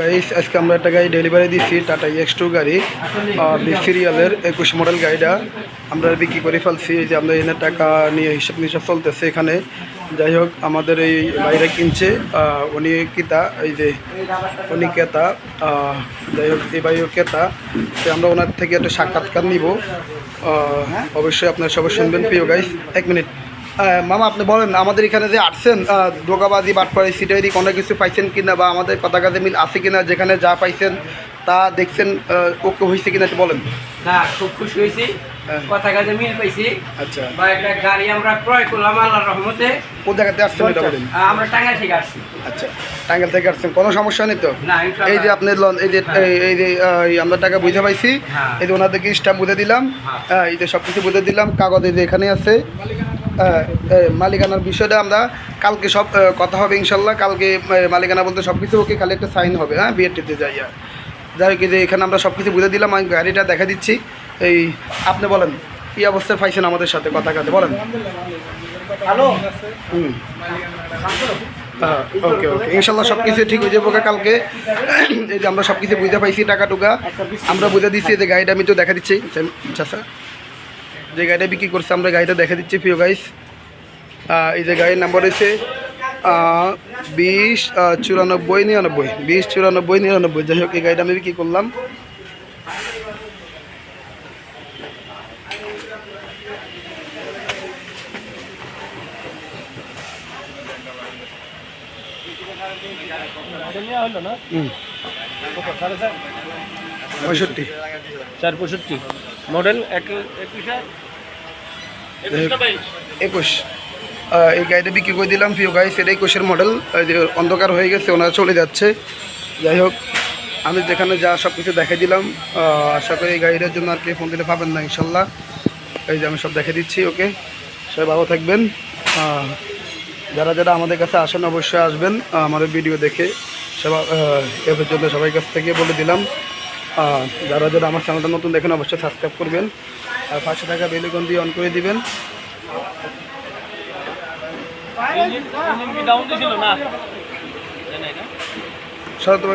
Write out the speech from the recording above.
গাড়ি আজকে আমরা একটা গাড়ি ডেলিভারি দিচ্ছি টাটা এক্স টু গাড়ি। বি সিরিয়ালের একুশ মডেল গাড়িটা আমরা বিক্রি করে ফেলছি। যে আমরা এনে টাকা নিয়ে হিসাব নিসাব চলতেছে এখানে। যাই হোক আমাদের এই বাইরে কিনছে উনি কিতা এই যে উনি আহ, যাই হোক এই ভাইও ক্রেতা। তো আমরা ওনার থেকে একটা সাক্ষাৎকার নিব। অবশ্যই আপনার সবাই শুনবেন। প্রিয় গাইস এক মিনিট। মামা আপনি বলেন আমাদের এখানে যে আসছেন আহ, ধোকাবাজি বাটপাড়ি সিটাইরি কোনো কিছু পাইছেন কিনা বা আমাদের কথা কাজে মিল আছে কিনা যেখানে যা পাইছেন তা দেখছেন ওকে হয়েছে কিনা একটু বলেন। না খুব খুশি হয়েছি। হ্যাঁ। কথা কাজে মিল পাইছি। আচ্ছা। বা একটা গাড়ি আমরা ক্রয় করলাম আল্লাহর রহমতে। কোন জায়গাতে আসছেন এটা বলেন। আমরা টাঙ্গা থেকে আসছি। আচ্ছা টাঙ্গাল থেকে আসছেন। কোনো সমস্যা নেই তো? এই যে আপনি লন এই যে এই- এই যে আমরা টাকা বুঝে পাইছি। হ্যাঁ। এই যে ওনাদেরকে স্টাম্প বুঝে দিলাম। হ্যাঁ। হ্যাঁ, এই যে সব কিছু বুঝে দিলাম। কাগজ এই যে এখানে আছে। হ্যাঁ, মালিকানার বিষয়টা আমরা কালকে সব কথা হবে ইনশাল্লাহ। কালকে মালিকানা বলতে সব কিছু ওকে খালি একটা সাইন হবে হ্যাঁ বিয়েটিতে যাইয়া যাই হোক যে এখানে আমরা সব কিছু বুঝে দিলাম আমি গাড়িটা দেখা দিচ্ছি। এই আপনি বলেন কী অবস্থায় পাইছেন আমাদের সাথে কথা কাজে বলেন। হ্যালো? হুম। হ্যাঁ ওকে ওকে। ইনশাল্লাহ সব কিছু ঠিক হয়ে যাব কালকে। এই যে আমরা সব কিছু বুঝতে পাইছি টাকা টুকা আমরা বুঝে দিচ্ছি যে গাড়িটা আমি তো দেখা দিচ্ছি। আচ্ছা স্যার যে গাড়িটা বিক্রি করছে আমরা গাড়িটা দেখা দিচ্ছি প্রিয় গাইস এই যে গাড়ির নাম্বার হয়েছে বিশ চুরানব্বই নিরানব্বই। বিশ চুরানব্বই নিরানব্বই। যাই হোক এই গাড়িটা আমি বিক্রি করলাম। পঁয়ষট্টি। চার পঁয়ষট্টি। মডেল এক একুশে? এই গাড়িটা বিক্রি করে দিলাম প্রিয় গাড়ি সেটা একুশের মডেল। অন্ধকার হয়ে গেছে ওনারা চলে যাচ্ছে। যাই হোক আমি যেখানে যা সব কিছু দেখাই দিলাম আশা করি এই গাড়িটার জন্য আর কি ফোন দিলে পাবেন না ইনশাল্লাহ। এই যে আমি সব দেখে দিচ্ছি ওকে? সবাই ভালো থাকবেন। যারা যারা আমাদের কাছে আসেন অবশ্যই আসবেন আমাদের ভিডিও দেখে সবাই এর জন্য সবাই কাছ থেকে বলে দিলাম। যারা যারা আমার চ্যানেলটা নতুন দেখেন, অবশ্যই সাবস্ক্রাইব করবেন। আর পাঁচশো টাকা বেলিকন দিয়ে অন করে দিবেন। সর ছিল